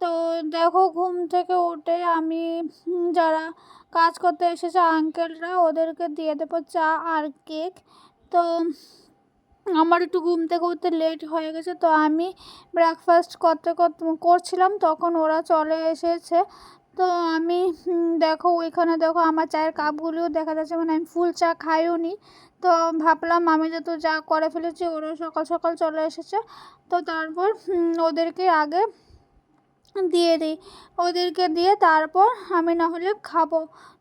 তো দেখো ঘুম থেকে উঠে আমি যারা কাজ করতে এসেছে আঙ্কেলরা ওদেরকে দিয়ে দেবো চা আর কেক তো আমার একটু ঘুম থেকে উঠতে লেট হয়ে গেছে, তো আমি ব্রেকফাস্ট করতে করছিলাম, তখন ওরা চলে এসেছে। তো আমি দেখো ওইখানে দেখো আমার চায়ের কাপগুলিও দেখা যাচ্ছে মানে আমি ফুল চা খাইও নি তো ভাবলাম আমি যত যা করে ফেলেছি, ওরা সকাল সকাল চলে এসেছে। তো তারপর ওদেরকে আগে দিয়ে দিই। ওদেরকে দিয়ে তারপর আমি না হলে খাব।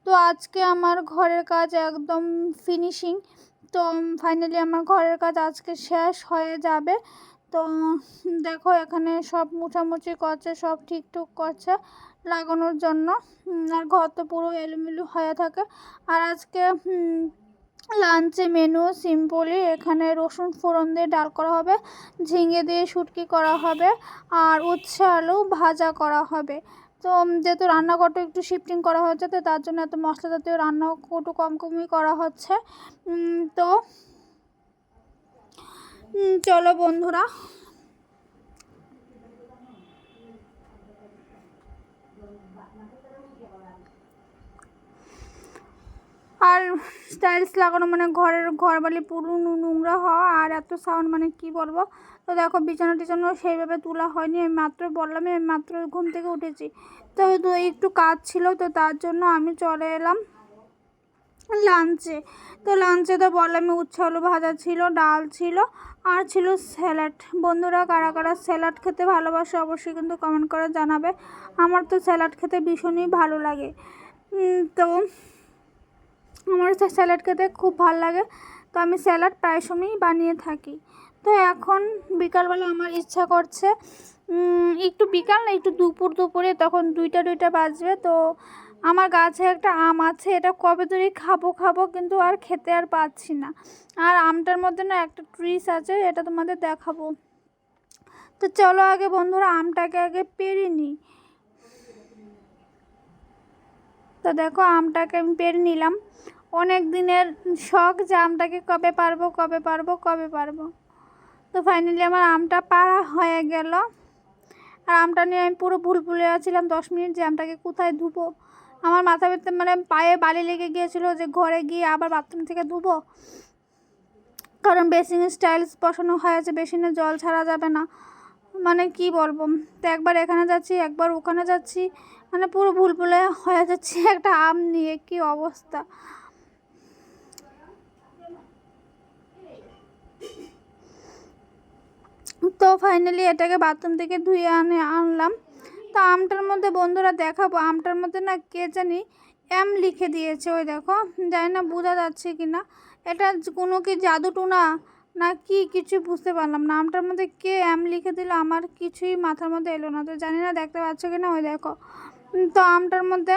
তো আজকে আমার ঘরের কাজ একদম ফিনিশিং তো ফাইনালি আমার ঘরের কাজ আজকে শেষ হয়ে যাবে। তো দেখো এখানে সব মুছামুছি করছে, সব ঠিকঠুক করছে লাগানোর জন্য। আর ঘর তো পুরো এলোমেলো হয়ে থাকে। আর আজকে লাঞ্চে মেনু সিম্পলি এখানে রসুন ফোড়ন দিয়ে ডাল করা হবে, ঝিঙে দিয়ে শুটকি করা হবে, আর উচ্ছে আলু ভাজা করা হবে। তো যেহেতু রান্নাঘরটা একটু শিফটিং করা হচ্ছে, তো তার জন্য এত মশলা জাতীয় রান্না একটু কম কমই করা হচ্ছে। তো চলো বন্ধুরা আর স্টাইলস লাগানো মানে ঘরের ঘর বালি পুরো নোংরা হওয়া, আর এত সাউন্ড মানে কি বলব? তো দেখো বিছানা টিছানো সেইভাবে তোলা হয়নি, আমি মাত্র বললামই আমি মাত্র ঘুম থেকে উঠেছি। তো তো একটু কাজ ছিল, তো তার জন্য আমি চলে এলাম লাঞ্চে তো লাঞ্চে তো বললামই উচ্ছে আলু ভাজা ছিল, ডাল ছিল, আর ছিল স্যালাড বন্ধুরা, কারা কারা স্যালাড খেতে ভালোবাসে অবশ্যই কিন্তু কমেন্ট করে জানাবে। আমার তো স্যালাড খেতে ভীষণই ভালো লাগে। তো আমার স্যালাড খেতে খুব ভালো লাগে। তো আমি স্যালাড প্রায় সময়ই বানিয়ে থাকি। তো এখন বিকালবেলা আমার ইচ্ছা করছে একটু বিকাল না একটু দুপুর দুপুরে তখন দুইটা দুইটা বাজবে। তো আমার গাছে একটা আম আছে, এটা কবে ধরে খাব খাব কিন্তু আর খেতে আর পাচ্ছি না। আর আমটার মধ্যে না একটা ট্রিস আছে, এটা তোমাদের দেখাবো। তো চলো আগে বন্ধুরা আমটাকে আগে পেরে নিই। তো দেখো আমটাকে আমি পেরে নিলাম। অনেক দিনের শখ যে আমটাকে কবে পারব কবে পারব কবে পারব। তো ফাইনালি আমার আমটা পাড়া হয়ে গেল। আর আমটা নিয়ে আমি পুরো ভুল ভুলে আছিলাম দশ মিনিট যে আমটাকে কোথায় ধুবো। আমার মাথা ব্যথা মানে পায়ে বালি লেগে গিয়েছিল যে ঘরে গিয়ে আবার বাথরুম থেকে ধুবো। কারণ বেসিনের স্টাইলস বসানো হয়েছে বেসিনে জল ছাড়া যাবে না। মানে কি বলব? তো একবার এখানে যাচ্ছি, একবার ওখানে যাচ্ছি। মানে পুরো ভুল ভুলে হয়ে যাচ্ছে একটা আম নিয়ে, কি অবস্থা। তো ফাইনালি এটাকে বাথরুম থেকে ধুয়ে আনে, আনলাম। তো আমটার মধ্যে বন্ধুরা দেখাবো, আমটার মধ্যে না কে জানি এম লিখে দিয়েছে, ওই দেখো। জানি না বোঝা যাচ্ছে কি না। এটা কোনো কি জাদুটুনা না কি কিছু বুঝতে পারলাম না। আমটার মধ্যে কে এম লিখে দিল আমার কিছুই মাথার মধ্যে এলো না। তো জানি না দেখতে পাচ্ছ কি না, ওই দেখো। তো আমটার মধ্যে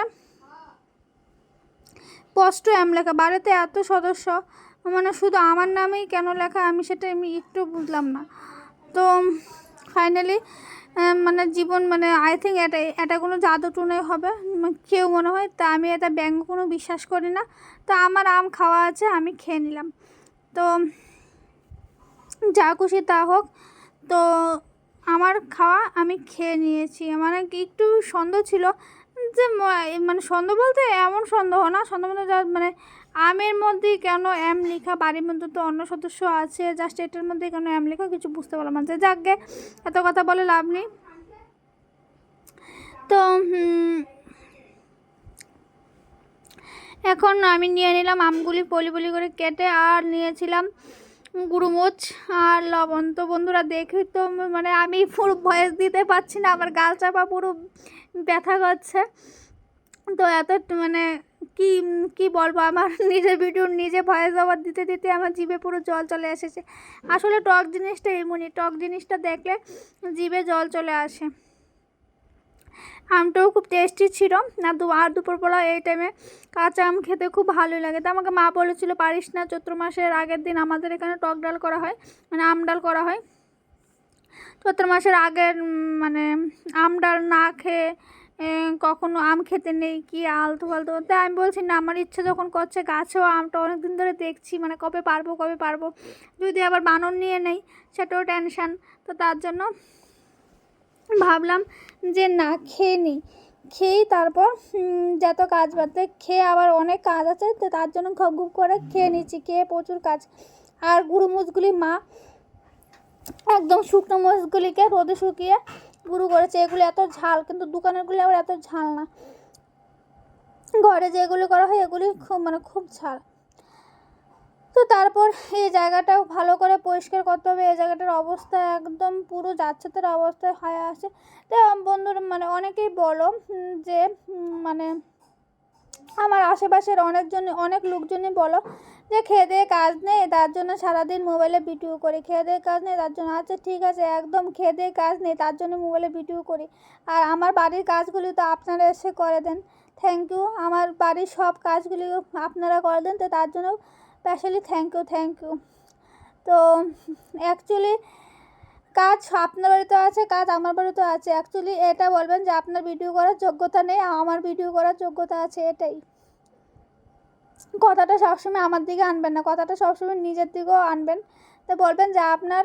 স্পষ্ট এম লেখা। বাড়িতে এত সদস্য মানে শুধু আমার নামেই কেন লেখা আমি সেটা আমি একটু বুঝলাম না। তো ফাইনালি মানে জীবন মানে আই থিঙ্ক এটা এটা কোনো জাদু টুনে হবে কেউ মনে হয়। তা আমি এটা ব্যঙ্গ কোনো বিশ্বাস করি না। তো আমার আম খাওয়া আছে, আমি খেয়ে নিলাম। তো, যা খুশি তা হোক। তো, আমার খাওয়া আমি খেয়ে নিয়েছি। মানে একটু সন্দেহ ছিল যে মানে সন্দেহ বলতে এমন সন্দেহ না। সন্দেহ বলতে যা মানে আমের মধ্যেই কেন এম লেখা? বাড়ির মধ্যে তো অন্য সদস্য আছে জাস্ট এটার মধ্যে কেন এম লেখা? কিছু বুঝতে পারলাম না। যে যাকগে, এত কথা বলে লাভ নেই। তো এখন আমি নিয়ে নিলাম আমগুলি পলি পলি করে কেটে আর নিয়েছিলাম গুরুমোচ আর লবণ। তো বন্ধুরা দেখে তো মানে আমি পুরো ভয়েস দিতে পারছি না, আমার গাল চাপা পুরো ব্যথা করছে। তো এত মানে কি কি বলব? আমার নিজের ভিডিও নিজে ভয়েস ওভার দিতে দিতে আমার জিভে পুরো জল চলে এসেছে। আসলে টক জিনিসটা এমনই, টক জিনিসটা দেখলে জিভে জল চলে আসে। আমটাও খুব টেস্টি ছিল। আর দু, আর দুপুরবেলা এই টাইমে কাঁচা আম খেতে খুব ভালোই লাগে। তো আমাকে মা বলেছিল, পারিস না, চৈত্র মাসের আগের দিন আমাদের এখানে টক ডাল করা হয় মানে আম ডাল করা হয়। চৈত্র মাসের আগের মানে আম ডাল না খেয়ে কখনো আম খেতে নেই, কি আলতু ফালতু তাই আমি বলছি, না, আমার ইচ্ছে যখন করছে গাছেও আমটা অনেক দিন ধরে দেখছি মানে কবে পারব কবে পারব? যদি আবার বানর নিয়ে নেই, সেটাও টেনশান তো তার জন্য ভাবলাম যে, না, খেয়ে নিই খেয়েই তারপর যত কাজ বাড়তে খেয়ে আবার অনেক কাজ আছে, তো তার জন্য ঘপ ঘুপ করে খেয়ে নিচ্ছি, খেয়ে প্রচুর কাজ। আর গুঁড়ো মুচগুলি মা একদম শুকনো মরিচগুলিকে রোদে শুকিয়ে গুঁড়ো করেছে, এগুলি এত ঝাল, কিন্তু দোকানেরগুলি আবার এত ঝাল না। ঘরে যেগুলি করা হয়, এগুলি খুব মানে খুব ঝাল। তো তারপর এই জায়গাটাও ভালো করে পরিষ্কার করতে হবে, এই জায়গাটার অবস্থা একদম পুরো যাচ্ছে তার অবস্থায় হয়ে আসে তো বন্ধুরা মানে অনেকেই বলো যে মানে আমার আশেপাশের অনেকজন, অনেক লোকজনই বলো যে খেয়ে দিয়ে কাজ নেই, তার জন্য সারাদিন মোবাইলে ভিডিও করি। খেয়ে দিয়ে কাজ নেই, তার জন্য আচ্ছা ঠিক আছে, একদম খেয়ে দিয়ে কাজ নেই, তার জন্য মোবাইলে ভিডিও করি। আর আমার বাড়ির কাজগুলি তো আপনারা এসে করে দেন। থ্যাংক ইউ আমার বাড়ির সব কাজগুলি আপনারা করে দেন, তো তার জন্য specially thank you thank you তো অ্যাকচুয়ালি কাজ আপনার বাড়িতেও আছে, কাজ আমার বাড়িতেও আছে। অ্যাকচুয়ালি এটা বলবেন যে আপনার ভিডিও করার যোগ্যতা নেই আমার ভিডিও করার যোগ্যতা আছে এটাই। কথাটা সবসময় আমার দিকে আনবেন না, কথাটা সবসময় নিজের দিকেও আনবেন। তো বলবেন যে আপনার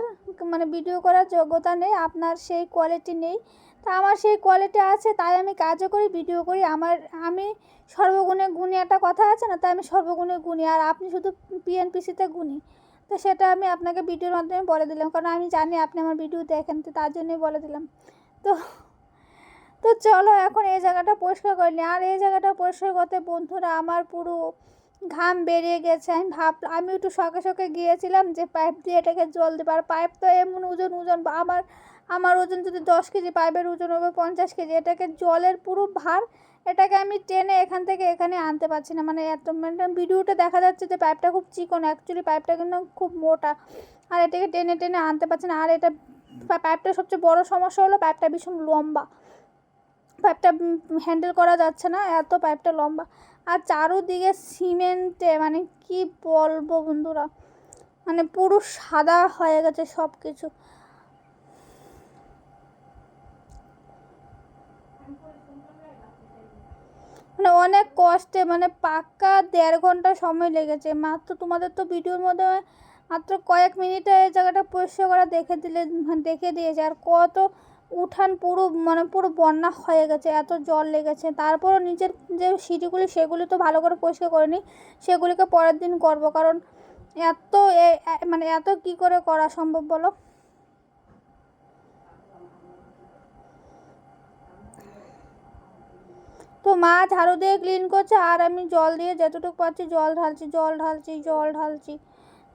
মানে ভিডিও করার যোগ্যতা নেই, আপনার সেই কোয়ালিটি নেই। তা আমার সেই কোয়ালিটি আছে, তাই আমি কাজও করি ভিডিও করি। আমার, আমি সর্বগুণে গুণী একটা কথা আছে না, তাই আমি সর্বগুণে গুণী। আর আপনি শুধু পিএনপিসিতে গুণী। তো সেটা আমি আপনাকে ভিডিওর মাধ্যমে বলে দিলাম, কারণ আমি জানি আপনি আমার ভিডিও দেখেন, তো তার জন্যই বলে দিলাম। তো তো চলো এখন এই জায়গাটা পরিষ্কার করে নিই। আর এই জায়গাটা পরিষ্কার করতে বন্ধুরা, আমার পুরো ঘাম বেরিয়ে গেছে। আমি ভাব, আমি একটু শখে শখে গিয়েছিলাম যে পাইপ দিয়ে এটাকে জল দেবো। আর পাইপ তো এমন ওজন ওজন, আমার আমার ওজন যদি দশ কেজি পাইপের ওজন হবে পঞ্চাশ কেজি। এটাকে জলের পুরো ভার, এটাকে আমি টেনে এখান থেকে এখানে আনতে পারছি না। মানে এত মানে ভিডিওটা দেখা যাচ্ছে যে পাইপটা খুব চিকন। অ্যাকচুয়ালি পাইপটা কিন্তু খুব মোটা। আর এটাকে টেনে টেনে আনতে পারছি না। আর এটা পাইপটা সবচেয়ে বড় সমস্যা হলো পাইপটা ভীষণ লম্বা। পাইপটা হ্যান্ডেল করা যাচ্ছে না। এত পাইপটা লম্বা। আর চারোদিকে সিমেন্টে মানে কি বলব বন্ধুরা? মানে পুরো সাদা হয়ে গেছে সব কিছু মানে অনেক কষ্টে মানে পাক্কা দেড় ঘণ্টা সময় লেগেছে। মাত্র তোমাদের তো ভিডিওর মধ্যে মাত্র কয়েক মিনিটে এই জায়গাটা পরিষ্কার করা দেখে দিলে দেখে দিয়েছে। আর কত উঠান পুরো মানে পুরো বন্যা হয়ে গেছে, এত জল লেগেছে। তারপরও নিজের যে সিঁড়িগুলি, সেগুলি তো ভালো করে পরিষ্কার করে নিই সেগুলিকে পরের দিন করব, কারণ এত মানে এত কি করে করা সম্ভব বলো? তো মা ঝাড়ু দিয়ে ক্লিন করছে, আর আমি জল দিয়ে যতটুকু পাচ্ছি, জল ঢালছি জল ঢালছি জল ঢালছি।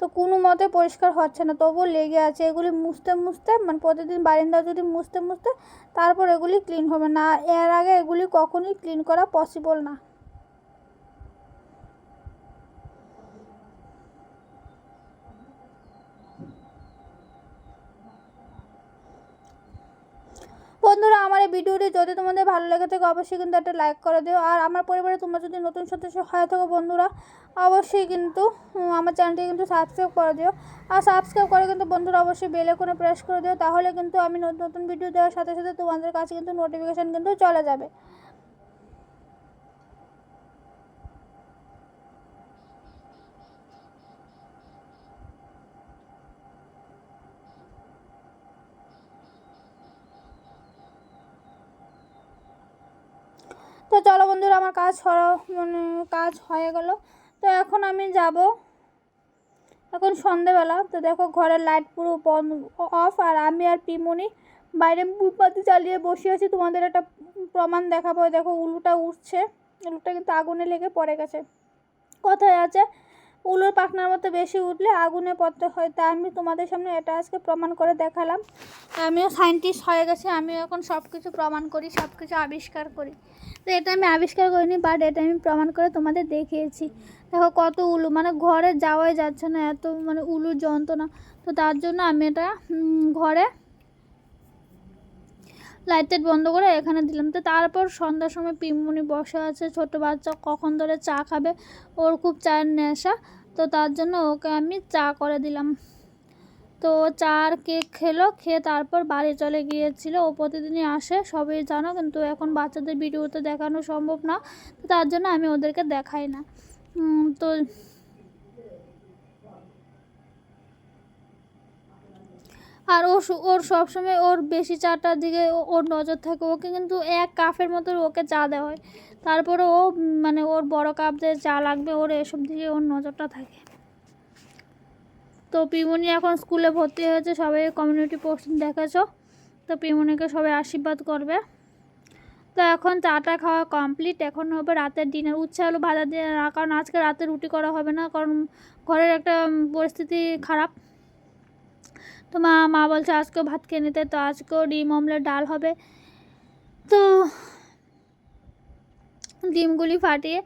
তো কোনো মতে পরিষ্কার হচ্ছে না। তবুও লেগে আছে। এগুলি মুছতে মুছতে মানে প্রতিদিন বারিন্দা যদি মুছতে মুছতে, তারপর এগুলি ক্লিন হবে না। এর আগে এগুলি কখনোই ক্লিন করা পসিবল না। বন্ধুরা, আমার এই ভিডিওটি যদি তোমাদের ভালো লেগে থাকে, অবশ্যই কিন্তু একটা লাইক করে দিও। আর আমার পরিবারে তোমরা যদি নতুন সদস্য হয়ে থাকো বন্ধুরা, অবশ্যই কিন্তু আমার চ্যানেলটি কিন্তু সাবস্ক্রাইব করে দিও। আর সাবস্ক্রাইব করে কিন্তু বন্ধুরা অবশ্যই বেলে কোনো প্রেস করে দিও, তাহলে কিন্তু আমি নতুন নতুন ভিডিও দেওয়ার সাথে সাথে তোমাদের কাছে কিন্তু নোটিফিকেশান কিন্তু চলে যাবে। তো চলো বন্ধুরা, আমার কাজ মানে কাজ হয়ে গেল। তো এখন আমি যাব এখন সন্ধেবেলা। তো দেখো ঘরের লাইট পুরো বন্ধ অফ আর আমি আর পিমনি বাইরে মোমবাতি চালিয়ে বসে আছি। তোমাদের একটা প্রমাণ দেখাবো। দেখো উলুটা উঠছে। উলুটা কিন্তু আগুনে লেগে পড়ে গেছে। কথায় আছে? উলুর পাখনার মতো বেশি উঠলে আগুনে পড়তে হয়। তা আমি তোমাদের সামনে এটা আজকে প্রমাণ করে দেখালাম। আমিও সায়েন্টিস্ট হয়ে গেছে, আমিও এখন সব কিছু প্রমাণ করি সব কিছু আবিষ্কার করি। তো এটা আমি আবিষ্কার করিনি বাট এটা আমি প্রমাণ করে তোমাদের দেখিয়েছি। দেখো কত উলু মানে ঘরে যাওয়াই যাচ্ছে না, এত মানে উলুর যন্ত্রণা। তো তার জন্য আমি এটা ঘরে লাইট টাইট বন্ধ করে এখানে দিলাম। তো তারপর সন্ধ্যার সময় পিমুনি বসে আছে, ছোট বাচ্চা কখন ধরে চা খাবে, ওর খুব চায়ের নেশা, তো তার জন্য ওকে আমি চা করে দিলাম। তো চা আর কেক খেলো, খেয়ে তারপর বাড়ি চলে গিয়েছিল। ও প্রতিদিনই আসে, সবই জানো, কিন্তু এখন বাচ্চাদের ভিডিওতে দেখানো সম্ভব না, তো তার জন্য আমি ওদেরকে দেখাই না। তো আর ও ওর সবসময় ওর বেশি চাটার দিকে ওর নজর থাকে। ওকে কিন্তু এক কাপের মতো ওকে চা দেওয়া হয়। তারপরে ও মানে ওর বড় কাপ দিয়ে চা লাগবে, ওর এসব দিকে ওর নজরটা থাকে। তো পিমনি এখন স্কুলে ভর্তি হয়েছে। সবাই কমিউনিটি পোস্ট দেখেছ? তো পিমনিকে সবাই আশীর্বাদ করবে। তো এখন চাটা খাওয়া কমপ্লিট এখন হবে রাতের ডিনার উচ্ছে আলু ভাজা দিয়ে কারণ আজকে রাতে রুটি করা হবে না। কারণ ঘরের একটা পরিস্থিতি খারাপ। তো মা মা বলছে আজকেও ভাত খেয়ে নিতে তো আজকেও ডিম অমলেট ডাল হবে। তো ডিমগুলি ফাটিয়ে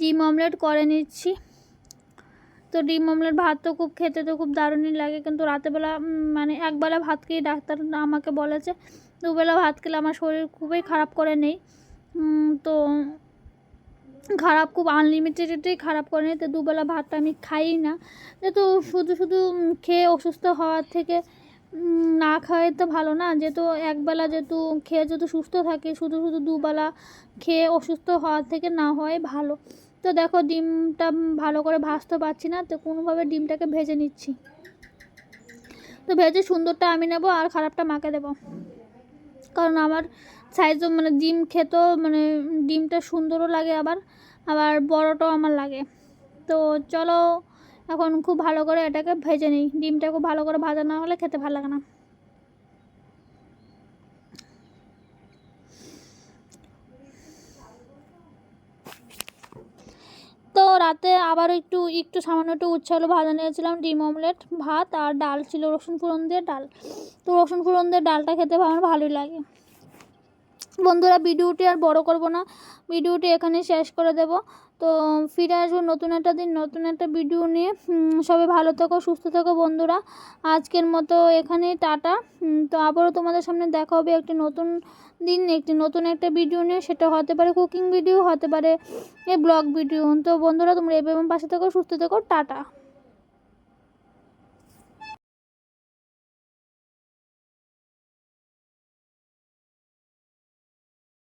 ডিম অমলেট করে নিচ্ছি। তো ডিম অমলেট ভাত তো খুব খেতে তো খুব দারুণই লাগে কিন্তু রাতেরবেলা উম, মানে একবেলা ভাত খেয়ে ডাক্তার আমাকে বলেছে দুবেলা ভাত খেলে আমার শরীর খুবই খারাপ করে নেই। তো খারাপ, খুব আনলিমিটেডই খারাপ করে তো দুবেলা ভাতটা আমি খাই না। যেহেতু শুধু শুধু খেয়ে অসুস্থ হওয়ার থেকে না খাওয়াই তো ভালো না। যেহেতু একবেলা যেহেতু খেয়ে যেহেতু সুস্থ থাকে, শুধু শুধু দুবেলা খেয়ে অসুস্থ হওয়ার থেকে না হয় ভালো। তো দেখো, ডিমটা ভালো করে ভাজতে পারছি না, তো কোনোভাবে ডিমটাকে ভেজে নিচ্ছি। তো ভেজে সুন্দরটা আমি নেব আর খারাপটা মাকে দেবো। কারণ আমার সাইজও মানে ডিম খেতেও মানে ডিমটা সুন্দরও লাগে আবার আবার বড়টাও আমার লাগে। তো চলো, এখন খুব ভালো করে এটাকে ভেজে নিই। ডিমটা খুব ভালো করে ভাজা না হলে খেতে ভালো লাগে না। তো রাতে আবার একটু একটু সামান্য একটু উচ্ছে ভাজা নিয়েছিলাম, ডিম অমলেট, ভাত আর ডাল ছিল রসুন ফোড়ন দিয়ে ডাল। তো রসুন ফোড়ন দিয়ে ডালটা খেতে আমার ভালোই লাগে। বন্ধুরা, ভিডিওটি আর বড় করব না। ভিডিওটি এখানে শেষ করে দেব। তো, ফিরে আসব নতুন একটা দিন, নতুন একটা ভিডিও নিয়ে। সবাই ভালো থেকো, সুস্থ থেকো বন্ধুরা। আজকের মতো এখানেই, টাটা। তো আবারও তোমাদের সামনে দেখা হবে একটি নতুন দিন, একটি নতুন একটা ভিডিও নিয়ে। সেটা হতে পারে কুকিং ভিডিও, হতে পারে এ ব্লগ ভিডিও। তো বন্ধুরা, তোমরা এভাবে পাশে থেকো, সুস্থ থেকো, টাটা।